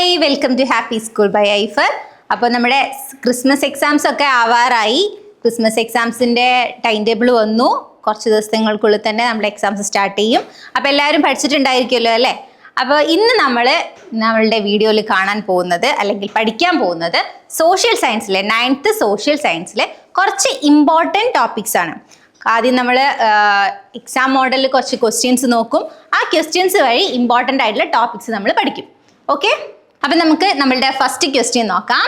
Hi welcome to happy school by ഐഫർ അപ്പോൾ നമ്മുടെ Christmas exams ഒക്കെ ആവാറായി. ക്രിസ്മസ് എക്സാംസിന്റെ ടൈം ടേബിൾ വന്നു. കുറച്ച് ദിവസങ്ങൾക്കുള്ളിൽ തന്നെ നമ്മുടെ എക്സാംസ് സ്റ്റാർട്ട് ചെയ്യും. അപ്പോൾ എല്ലാവരും പഠിച്ചിട്ടുണ്ടായിരിക്കുമല്ലോ അല്ലേ? അപ്പോൾ ഇന്ന് നമ്മൾ നമ്മളുടെ വീഡിയോയിൽ കാണാൻ പോകുന്നത് അല്ലെങ്കിൽ പഠിക്കാൻ പോകുന്നത് സോഷ്യൽ സയൻസിലെ നയൻത്ത് സോഷ്യൽ സയൻസിലെ കുറച്ച് ഇമ്പോർട്ടന്റ് ടോപ്പിക്സ് ആണ്. ആദ്യം നമ്മൾ എക്സാം മോഡലിൽ കുറച്ച് ക്വസ്റ്റ്യൻസ് നോക്കും. ആ ക്വസ്റ്റ്യൻസ് വഴി ഇമ്പോർട്ടന്റ് ആയിട്ടുള്ള ടോപ്പിക്സ് നമ്മൾ പഠിക്കും. ഓക്കെ അപ്പം നമുക്ക് നമ്മളുടെ ഫസ്റ്റ് ക്വസ്റ്റ്യൻ നോക്കാം.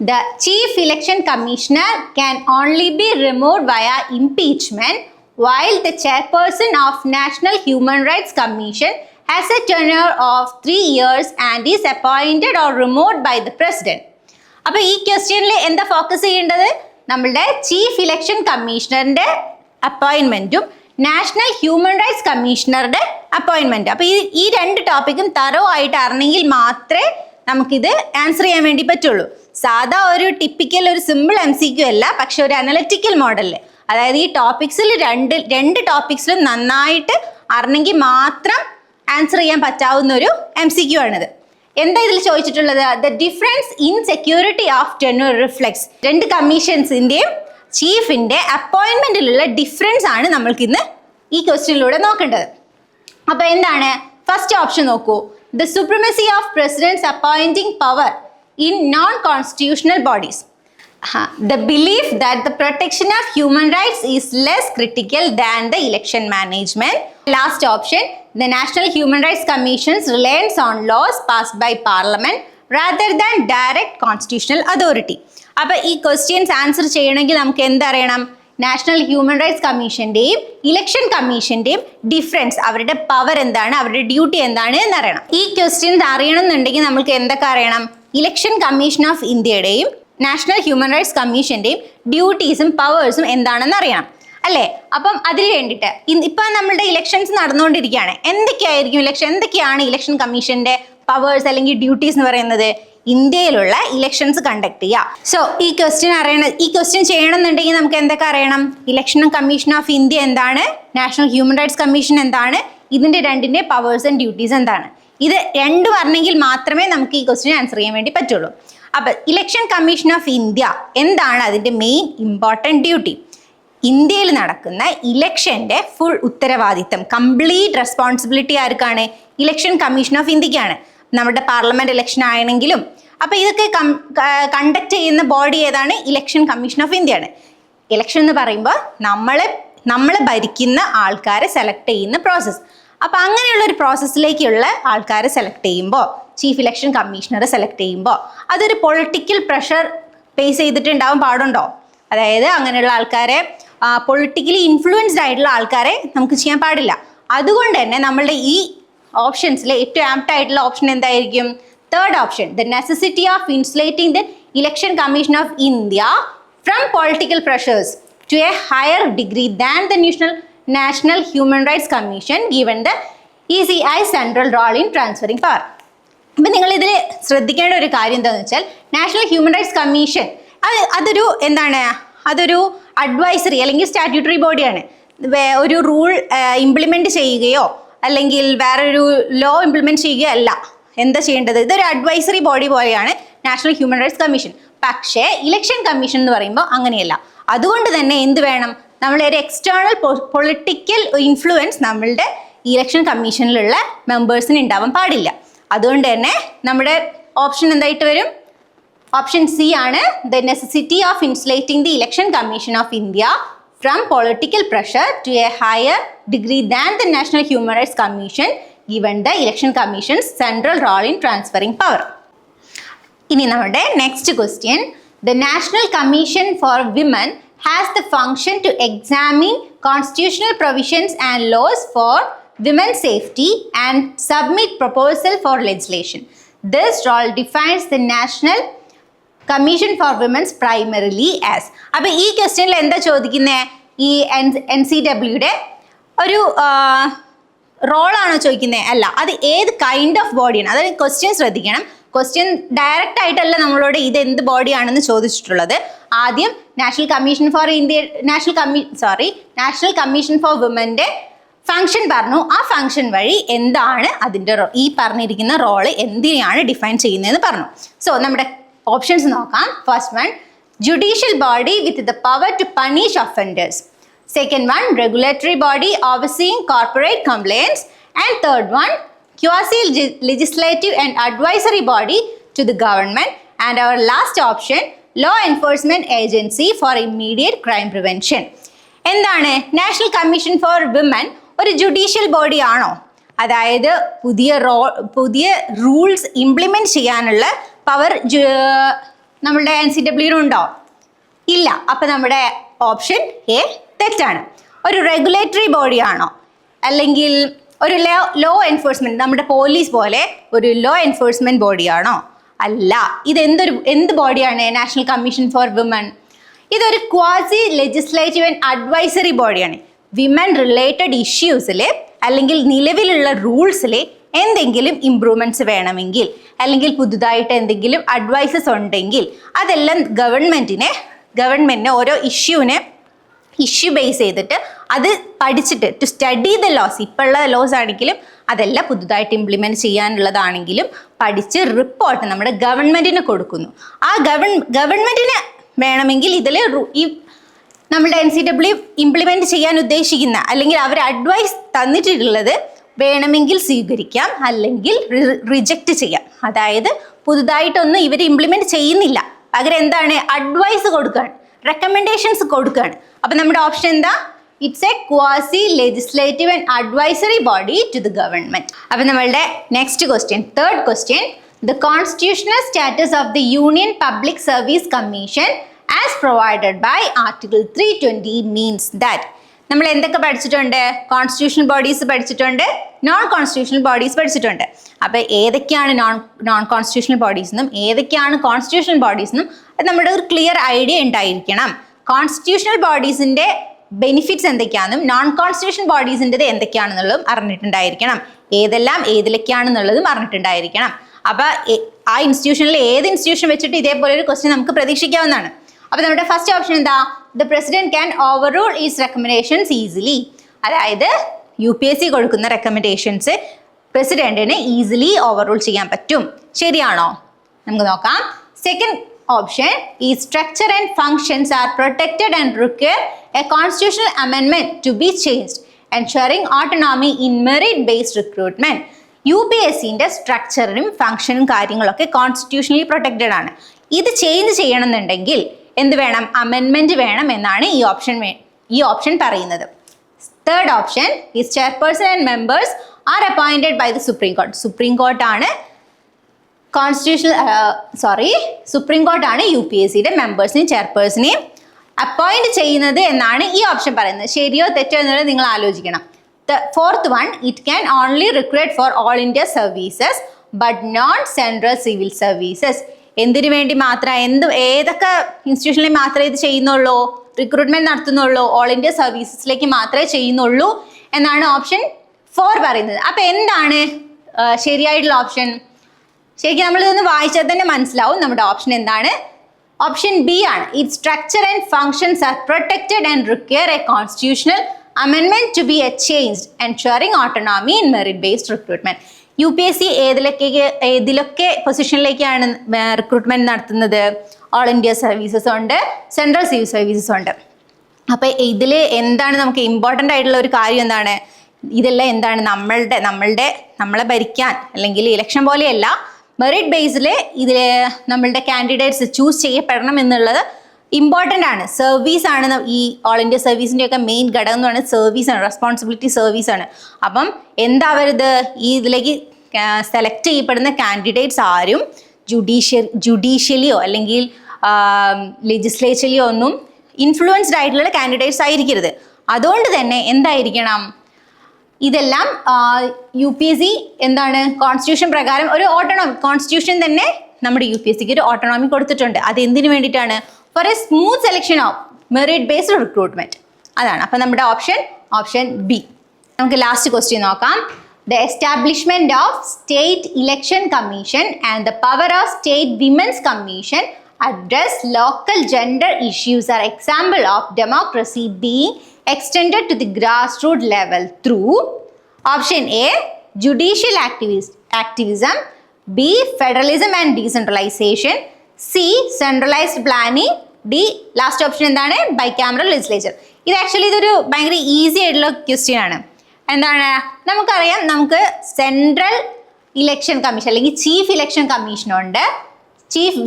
The chief election commissioner can only be remove via impeachment while the chairperson of national human rights commission has a tenure of three years and is appointed or removed by the president അപ്പൊ ഈ ക്വസ്റ്റ്യനിൽ എന്താ focus ചെയ്യേണ്ടത്? നമ്മളുടെ chief election കമ്മീഷണറിന്റെ അപ്പോയിന്റ്മെന്റും national human rights കമ്മീഷണറുടെ അപ്പോയിൻമെന്റ് അപ്പൊ ഈ രണ്ട് ടോപ്പിക്കും തറോ ആയിട്ട് അറിഞ്ഞെങ്കിൽ മാത്രമേ നമുക്കിത് ആൻസർ ചെയ്യാൻ വേണ്ടി പറ്റുള്ളൂ. സാധാ ഒരു ടിപ്പിക്കൽ ഒരു സിമ്പിൾ എം സി ക്യു അല്ല പക്ഷെ ഒരു അനലറ്റിക്കൽ മോഡലിൽ അതായത് ഈ ടോപ്പിക്സിൽ രണ്ട് രണ്ട് ടോപ്പിക്സിലും നന്നായിട്ട് അറിഞ്ഞെങ്കിൽ മാത്രം ആൻസർ ചെയ്യാൻ പറ്റാവുന്ന ഒരു എം സി ക്യു ആണിത്. എന്താ ഇതിൽ ചോദിച്ചിട്ടുള്ളത്? The difference in security of tenure reflects. രണ്ട് കമ്മീഷൻസിന്റെയും ചീഫിന്റെ അപ്പോയിന്റ്മെന്റിലുള്ള ഡിഫറൻസ് ആണ് നമ്മൾക്ക് ഇന്ന് ഈ ക്വസ്റ്റ്യനിലൂടെ നോക്കേണ്ടത് അപ്പൊ എന്താണ് ഫസ്റ്റ് ഓപ്ഷൻ നോക്കൂ the supremacy of president's appointing power in non constitutional bodies the belief that the protection of human rights is less critical than the election management. Last option, the National Human Rights Commission's reliance on laws passed by Parliament rather than direct constitutional authority അപ്പൊ ഈ questions answer ചെയ്യണമെങ്കിൽ നമുക്ക് എന്തറിയണം? National human rights കമ്മീഷന്റെയും election കമ്മീഷന്റെയും difference അവരുടെ power എന്താണ് അവരുടെ ഡ്യൂട്ടി എന്താണ് എന്നറിയണം. ഈ ക്വസ്റ്റ്യൻസ് അറിയണമെന്നുണ്ടെങ്കിൽ നമുക്ക് എന്തൊക്കെ അറിയണം? ഇലക്ഷൻ കമ്മീഷൻ ഓഫ് ഇന്ത്യയുടെയും നാഷണൽ ഹ്യൂമൻ റൈറ്റ്സ് കമ്മീഷന്റെയും ഡ്യൂട്ടീസും പവേഴ്സും എന്താണെന്ന് അറിയണം. അല്ലേ? അപ്പം അതിന് വേണ്ടിയിട്ട് ഇപ്പം നമ്മളുടെ ഇലക്ഷൻസ് നടന്നുകൊണ്ടിരിക്കുകയാണ്. എന്തൊക്കെയായിരിക്കും ഇലക്ഷൻ എന്തൊക്കെയാണ് ഇലക്ഷൻ കമ്മീഷന്റെ പവേഴ്സ് അല്ലെങ്കിൽ ഡ്യൂട്ടീസ് എന്ന് പറയുന്നത് ഇന്ത്യയിലുള്ള ഇലക്ഷൻസ് കണ്ടക്ട് ചെയ്യുക സോ ഈ ക്വസ്റ്റ്യൻ അറിയണം ഈ ക്വസ്റ്റ്യൻ ചെയ്യണമെന്നുണ്ടെങ്കിൽ നമുക്ക് എന്തൊക്കെ അറിയണം? ഇലക്ഷൻ കമ്മീഷൻ ഓഫ് ഇന്ത്യ എന്താണ്? നാഷണൽ ഹ്യൂമൻ റൈറ്റ്സ് കമ്മീഷൻ എന്താണ്? ഇതിന്റെ രണ്ടിന്റെ പവേഴ്സ് ആൻഡ് ഡ്യൂട്ടീസ് എന്താണ്? ഇത് രണ്ടും അറിഞ്ഞെങ്കിൽ മാത്രമേ നമുക്ക് ഈ ക്വസ്റ്റ്യൻ ആൻസർ ചെയ്യാൻ വേണ്ടി പറ്റുള്ളൂ. അപ്പൊ ഇലക്ഷൻ കമ്മീഷൻ ഓഫ് ഇന്ത്യ എന്താണ് അതിന്റെ മെയിൻ ഇമ്പോർട്ടന്റ് ഡ്യൂട്ടി ഇന്ത്യയിൽ നടക്കുന്ന ഇലക്ഷന്റെ ഫുൾ ഉത്തരവാദിത്തം കംപ്ലീറ്റ് റെസ്പോൺസിബിലിറ്റി ആർക്കാണ്? ഇലക്ഷൻ കമ്മീഷൻ ഓഫ് ഇന്ത്യക്കാണ് നമ്മുടെ പാർലമെന്റ് ഇലക്ഷൻ ആണെങ്കിലും അപ്പൊ ഇതൊക്കെ കണ്ടക്ട് ചെയ്യുന്ന ബോഡി ഏതാണ്? ഇലക്ഷൻ കമ്മീഷൻ ഓഫ് ആണ് ഇലക്ഷൻ എന്ന് പറയുമ്പോൾ നമ്മളെ നമ്മളെ ഭരിക്കുന്ന ആൾക്കാരെ സെലക്ട് ചെയ്യുന്ന പ്രോസസ്സ് അപ്പൊ അങ്ങനെയുള്ള ഒരു പ്രോസസ്സിലേക്കുള്ള ആൾക്കാരെ സെലക്ട് ചെയ്യുമ്പോൾ ചീഫ് ഇലക്ഷൻ കമ്മീഷണറെ സെലക്ട് ചെയ്യുമ്പോൾ അതൊരു പൊളിറ്റിക്കൽ പ്രഷർ ഫേസ് ചെയ്തിട്ടുണ്ടാവാൻ പാടുണ്ടോ? അതായത് അങ്ങനെയുള്ള ആൾക്കാരെ പൊളിറ്റിക്കലി ഇൻഫ്ലുവൻസ്ഡ് ആയിട്ടുള്ള ആൾക്കാരെ നമുക്ക് ചെയ്യാൻ പാടില്ല. അതുകൊണ്ട് തന്നെ നമ്മളുടെ ഈ ഓപ്ഷൻസിലെ ഏറ്റവും ആപ്റ്റ് ആയിട്ടുള്ള ഓപ്ഷൻ എന്തായിരിക്കും? Third option the necessity of insulating the election commission of India from political pressures to a higher degree than the national national human rights commission given the E C I central role in transferring power അപ്പം നിങ്ങൾ ഇതിൽ ശ്രദ്ധിക്കേണ്ട ഒരു കാര്യം എന്താണെന്ന് വെച്ചാൽ national human rights commission അത് അതൊരു എന്താണ്? അതൊരു അഡ്വൈസറി അല്ലെങ്കിൽ സ്റ്റാറ്റ്യൂട്ടറി ബോഡിയാണ് ഒരു റൂൾ ഇംപ്ലിമെന്റ് ചെയ്യുകയോ അല്ലെങ്കിൽ വേറൊരു ലോ ഇംപ്ലിമെന്റ് ചെയ്യുകയല്ല. എന്താ ചെയ്യേണ്ടത്? ഇതൊരു അഡ്വൈസറി ബോഡി പോലെയാണ് നാഷണൽ ഹ്യൂമൻ റൈറ്റ്സ് കമ്മീഷൻ പക്ഷേ ഇലക്ഷൻ കമ്മീഷൻ എന്ന് പറയുമ്പോൾ അങ്ങനെയല്ല. അതുകൊണ്ട് തന്നെ എന്ത് വേണം? നമ്മളെ ഒരു എക്സ്റ്റേണൽ പൊളിറ്റിക്കൽ ഇൻഫ്ലുവൻസ് നമ്മളുടെ ഇലക്ഷൻ കമ്മീഷനിലുള്ള മെമ്പേഴ്സിന് ഉണ്ടാവാൻ പാടില്ല. അതുകൊണ്ട് തന്നെ നമ്മുടെ ഓപ്ഷൻ എന്തായിട്ട് വരും? ഓപ്ഷൻ സി ആണ് the necessity of insulating the election commission of India from political pressure to a higher degree than the national human rights commission given the election commission's central role in transferring power ഇനി നമ്മുടെ next question the national commission for women has the function to examine constitutional provisions and laws for women safety and submit proposal for legislation this role defines the national commission for women's primarily as അപ്പൊ ഈ ക്വസ്റ്റ്യനിൽ എന്താ ചോദിക്കുന്നത് ഈ N N C ഡബ്ല്യുടെ ഒരു റോളാണോ ചോദിക്കുന്നത് അല്ല അത് ഏത് കൈൻഡ് ഓഫ് ബോഡിയാണ് അതായത് ക്വസ്റ്റ്യൻ ശ്രദ്ധിക്കണം. ക്വസ്റ്റ്യൻ ഡയറക്റ്റ് ആയിട്ടല്ല നമ്മളോട് ഇത് എന്ത് ബോഡിയാണെന്ന് ചോദിച്ചിട്ടുള്ളത്. ആദ്യം national commission for India national commi sorry national commission for വുമന്റെ function പറഞ്ഞു. ആ ഫംഗ്ഷൻ വഴി എന്താണ് അതിന്റെ ഈ പറഞ്ഞിരിക്കുന്ന റോൾ എന്തിനെയാണ് ഡിഫൈൻ ചെയ്യുന്നതെന്ന് പറഞ്ഞു. സോ നമ്മുടെ ഓപ്ഷൻസ് നോക്കാം. First one judicial body with the power to punish offenders second one regulatory body overseeing corporate compliance and third one quasi legislative and advisory body to the government and our last option law enforcement agency for immediate crime prevention എന്താണ്? National commission for women ഒരു judicial body ആണോ? അതായത് പുതിയ റോ പുതിയ rules implement ചെയ്യാനുള്ള power നമ്മളുടെ N C ഡബ്ല്യുണ്ടോ ഇല്ല. അപ്പൊ നമ്മുടെ ഓപ്ഷൻ എ തെറ്റാണ്. ഒരു റെഗുലേറ്ററി ബോഡി ആണോ? അല്ലെങ്കിൽ ഒരു ലോ ലോ എൻഫോഴ്സ്മെന്റ് നമ്മുടെ പോലീസ് പോലെ ഒരു ലോ എൻഫോഴ്സ്മെന്റ് ബോഡിയാണോ അല്ല. ഇത് എന്തൊരു എന്ത് ബോഡിയാണ് നാഷണൽ കമ്മീഷൻ ഫോർ വിമൻ ഇതൊരു ക്വാസി ലെജിസ്ലേറ്റീവ് ആൻഡ് അഡ്വൈസറി ബോഡിയാണ് വിമൻ റിലേറ്റഡ് ഇഷ്യൂസിൽ അല്ലെങ്കിൽ നിലവിലുള്ള റൂൾസിൽ എന്തെങ്കിലും ഇമ്പ്രൂവ്മെന്റ്സ് വേണമെങ്കിൽ അല്ലെങ്കിൽ പുതുതായിട്ട് എന്തെങ്കിലും അഡ്വൈസസ് ഉണ്ടെങ്കിൽ അതെല്ലാം ഗവൺമെന്റിനെ ഗവൺമെന്റിന് ഓരോ ഇഷ്യൂവിനെ ഇഷ്യൂ ബേസ് ചെയ്തിട്ട് അത് പഠിച്ചിട്ട് ടു സ്റ്റഡി ദ ലോസ് ഇപ്പോഴുള്ള ലോസ് ആണെങ്കിലും അതെല്ലാം പുതുതായിട്ട് ഇംപ്ലിമെന്റ് ചെയ്യാനുള്ളതാണെങ്കിലും പഠിച്ച് റിപ്പോർട്ട് നമ്മുടെ ഗവൺമെന്റിന് കൊടുക്കുന്നു. ആ ഗവൺ ഗവൺമെന്റിന് വേണമെങ്കിൽ ഇതിൽ ഈ നമ്മുടെ എൻ സി ഡബ്ല്യു ഇംപ്ലിമെന്റ് ചെയ്യാൻ ഉദ്ദേശിക്കുന്ന അല്ലെങ്കിൽ അവർ അഡ്വൈസ് തന്നിട്ടുള്ളത് വേണമെങ്കിൽ സ്വീകരിക്കാം അല്ലെങ്കിൽ റിജക്റ്റ് ചെയ്യാം. അതായത് പുതുതായിട്ടൊന്നും ഇവർ ഇംപ്ലിമെന്റ് ചെയ്യുന്നില്ല. പകരം എന്താണ്? അഡ്വൈസ് കൊടുക്കുകയാണ്. റെക്കമെൻഡേഷൻസ് കൊടുക്കുകയാണ്. അപ്പം നമ്മുടെ ഓപ്ഷൻ എന്താ? It's a quasi legislative and advisory body to the government അപ്പം നമ്മളുടെ next question third question the constitutional status of the union public service commission as provided by article three twenty means that നമ്മൾ എന്തൊക്കെ പഠിച്ചിട്ടുണ്ട്? Constitutional bodies പഠിച്ചിട്ടുണ്ട്. Non constitutional bodies പഠിച്ചിട്ടുണ്ട്. അപ്പോൾ ഏതൊക്കെയാണ് non non constitutional bodies എന്നും ഏതൊക്കെയാണ് കോൺസ്റ്റിറ്റ്യൂഷണൽ ബോഡീസ് എന്നും നമ്മുടെ ഒരു ക്ലിയർ ഐഡിയ ഉണ്ടായിരിക്കണം. കോൺസ്റ്റിറ്റ്യൂഷണൽ ബോഡീസിന്റെ ബെനിഫിറ്റ്സ് എന്തൊക്കെയാണെന്നും നോൺ കോൺസ്റ്റിറ്റ്യൂഷൻ ബോഡീസിന്റെത് എന്തൊക്കെയാണെന്നുള്ളതും അറിഞ്ഞിട്ടുണ്ടായിരിക്കണം. ഏതെല്ലാം ഏതിലൊക്കെയാണെന്നുള്ളതും അറിഞ്ഞിട്ടുണ്ടായിരിക്കണം. അപ്പോൾ ആ ഇൻസ്റ്റിറ്റ്യൂഷനിൽ ഏത് ഇൻസ്റ്റിറ്റ്യൂഷൻ വെച്ചിട്ട് ഇതേപോലെ ഒരു ക്വസ്റ്റ്യൻ നമുക്ക് പ്രതീക്ഷിക്കാവുന്നതാണ്. അപ്പോൾ നമ്മുടെ ഫസ്റ്റ് ഓപ്ഷൻ എന്താ? The president can overrule its recommendations easily അതായത് യു പി എസ് സി കൊടുക്കുന്ന റെക്കമെൻഡേഷൻസ് പ്രസിഡന്റിന് ഈസിലി ഓവർ റൂൾ ചെയ്യാൻ പറ്റും. ശരിയാണോ? നമുക്ക് നോക്കാം. സെക്കൻഡ് ഓപ്ഷൻ ഈ structure and functions are protected and require a constitutional അമെൻമെന്റ് to be changed ensuring autonomy in merit based recruitment U P S സിന്റെ സ്ട്രക്ചറിനും ഫങ്ഷനും കാര്യങ്ങളൊക്കെ കോൺസ്റ്റിറ്റ്യൂഷണലി പ്രൊട്ടക്റ്റഡ് ആണ്. ഇത് ചേഞ്ച് ചെയ്യണമെന്നുണ്ടെങ്കിൽ എന്ത് വേണം? അമെൻമെന്റ് വേണം എന്നാണ് ഈ ഓപ്ഷൻ ഈ ഓപ്ഷൻ പറയുന്നത്. Third option is chairperson and members are appointed by the supreme court supreme കോർട്ടാണ് constitutional sorry supreme കോർട്ടാണ് യു പി എസ് സിയുടെ മെമ്പേഴ്സിനെയും ചെയർപേഴ്സിനെയും അപ്പോയിന്റ് ചെയ്യുന്നത് എന്നാണ് ഈ ഓപ്ഷൻ പറയുന്നത്. ശരിയോ തെറ്റോ എന്നുള്ളത് നിങ്ങൾ ആലോചിക്കണം. Fourth one it can only recruit for all India services but non central civil services എന്തിനു വേണ്ടി മാത്രം എന്ത് ഏതൊക്കെ ഇൻസ്റ്റിറ്റ്യൂഷനിൽ മാത്രമേ ഇത് ചെയ്യുന്നുള്ളൂ റിക്രൂട്ട്മെന്റ് നടത്തുന്നുള്ളൂ ഓൾ ഇന്ത്യ സർവീസസിലേക്ക് മാത്രമേ ചെയ്യുന്നുള്ളൂ എന്നാണ് ഓപ്ഷൻ ഫോർ പറയുന്നത്. അപ്പൊ എന്താണ് ശരിയായിട്ടുള്ള ഓപ്ഷൻ ശരിക്കും നമ്മൾ ഇതൊന്ന് വായിച്ചാൽ തന്നെ മനസ്സിലാവും നമ്മുടെ ഓപ്ഷൻ എന്താണ്. ഓപ്ഷൻ ബി ആണ്. It structure and functions are protected and require a constitutional അമെൻമെന്റ് to be a change ensuring autonomy in merit based recruitment U P S C ഏതിലൊക്കെ ഏതിലൊക്കെ പൊസിഷനിലേക്കാണ് റിക്രൂട്ട്മെന്റ് നടത്തുന്നത്? ഓൾ ഇന്ത്യ സർവീസസ് ഉണ്ട് central civil services ഉണ്ട്. അപ്പോൾ ഇതിൽ എന്താണ് നമുക്ക് important ആയിട്ടുള്ള ഒരു കാര്യം എന്താണ്? ഇതെല്ലാം എന്താണ് നമ്മളുടെ നമ്മളുടെ നമ്മളെ ഭരിക്കാൻ അല്ലെങ്കിൽ ഇലക്ഷൻ പോലെയല്ല മെറിറ്റ് ബേസിൽ ഇതിൽ നമ്മളുടെ കാൻഡിഡേറ്റ്സ് ചൂസ് ചെയ്യപ്പെടണം എന്നുള്ളത് ഇമ്പോർട്ടന്റ് ആണ്. സർവീസ് ആണ് ഈ ഓൾ ഇന്ത്യ സർവീസിന്റെ ഒക്കെ മെയിൻ ഘടകം എന്ന് പറയുന്നത് സർവീസ് ആണ്. റെസ്പോൺസിബിലിറ്റി സർവീസ് ആണ്. അപ്പം എന്താ അവരിത്? ഈ ഇതിലേക്ക് സെലക്ട് ചെയ്യപ്പെടുന്ന കാൻഡിഡേറ്റ്സ് ആരും ജുഡീഷ്യൽ ജുഡീഷ്യലിയോ അല്ലെങ്കിൽ ലെജിസ്ലേച്ചറിയോ ഒന്നും ഇൻഫ്ലുവൻസ്ഡ് ആയിട്ടുള്ള കാൻഡിഡേറ്റ്സ് ആയിരിക്കരുത്. അതുകൊണ്ട് തന്നെ എന്തായിരിക്കണം? ഇതെല്ലാം യു പി എസ് സി എന്താണ്? കോൺസ്റ്റിറ്റ്യൂഷൻ പ്രകാരം ഒരു ഓട്ടോണോമി കോൺസ്റ്റിറ്റ്യൂഷൻ തന്നെ നമ്മുടെ യു പി എസ് സിക്ക് ഒരു ഓട്ടോണോമി കൊടുത്തിട്ടുണ്ട്. അത് എന്തിനു വേണ്ടിയിട്ടാണ്? For a smooth selection of merit based recruitment അതാണ്. അപ്പം നമ്മുടെ ഓപ്ഷൻ ഓപ്ഷൻ ബി നമുക്ക് ലാസ്റ്റ് ക്വസ്റ്റ്യൻ നോക്കാം. The establishment of state election commission and the power of state women's commission address local gender issues are example of democracy being extended to the grassroots level through option A judicial activist activism B federalism and decentralisation C centralised planning D last option എന്താണ്? Bicameral legislature ഇത് actually ഇതൊരു ഭയങ്കര easy ആയിട്ടുള്ള question ആണ്. എന്താണ്? നമുക്കറിയാം നമുക്ക് central election commission അല്ലെങ്കിൽ ചീഫ് ഇലക്ഷൻ കമ്മീഷനുണ്ട് ചീഫ്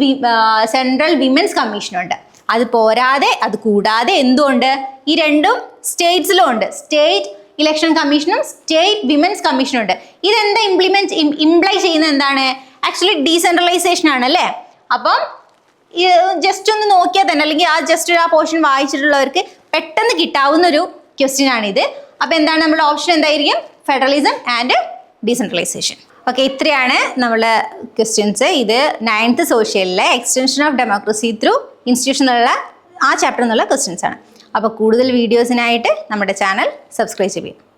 സെൻട്രൽ വിമൻസ് കമ്മീഷനുണ്ട് അത് പോരാതെ അത് കൂടാതെ എന്തുകൊണ്ട് ഈ രണ്ടും സ്റ്റേറ്റ്സിലും ഉണ്ട്. സ്റ്റേറ്റ് ഇലക്ഷൻ കമ്മീഷനും സ്റ്റേറ്റ് വിമൻസ് കമ്മീഷനും ഉണ്ട്. ഇതെന്താ ഇംപ്ലിമെന്റ് ഇംപ്ലൈ ചെയ്യുന്നത് എന്താണ്? ആക്ച്വലി ഡീസെൻട്രലൈസേഷൻ ആണ് അല്ലേ? അപ്പം ജസ്റ്റ് ഒന്ന് നോക്കിയാൽ തന്നെ. അല്ലെങ്കിൽ ആ ജസ്റ്റ് ആ പോർഷൻ വായിച്ചിട്ടുള്ളവർക്ക് പെട്ടെന്ന് കിട്ടാവുന്ന ഒരു ക്വസ്റ്റ്യൻ ആണിത്. അപ്പോൾ എന്താണ് നമ്മുടെ ഓപ്ഷൻ എന്തായിരിക്കും? ഫെഡറലിസം ആൻഡ് ഡീസെൻട്രലൈസേഷൻ ഓക്കെ ഇത്രയാണ് നമ്മളെ ക്വസ്റ്റ്യൻസ് ഇത് ninth സോഷ്യലിലെ extension of democracy through institution എന്നുള്ള ആ ചാപ്റ്റർ എന്നുള്ള ക്വസ്റ്റ്യൻസ് ആണ്. അപ്പോൾ കൂടുതൽ വീഡിയോസിനായിട്ട് നമ്മുടെ ചാനൽ സബ്സ്ക്രൈബ് ചെയ്യും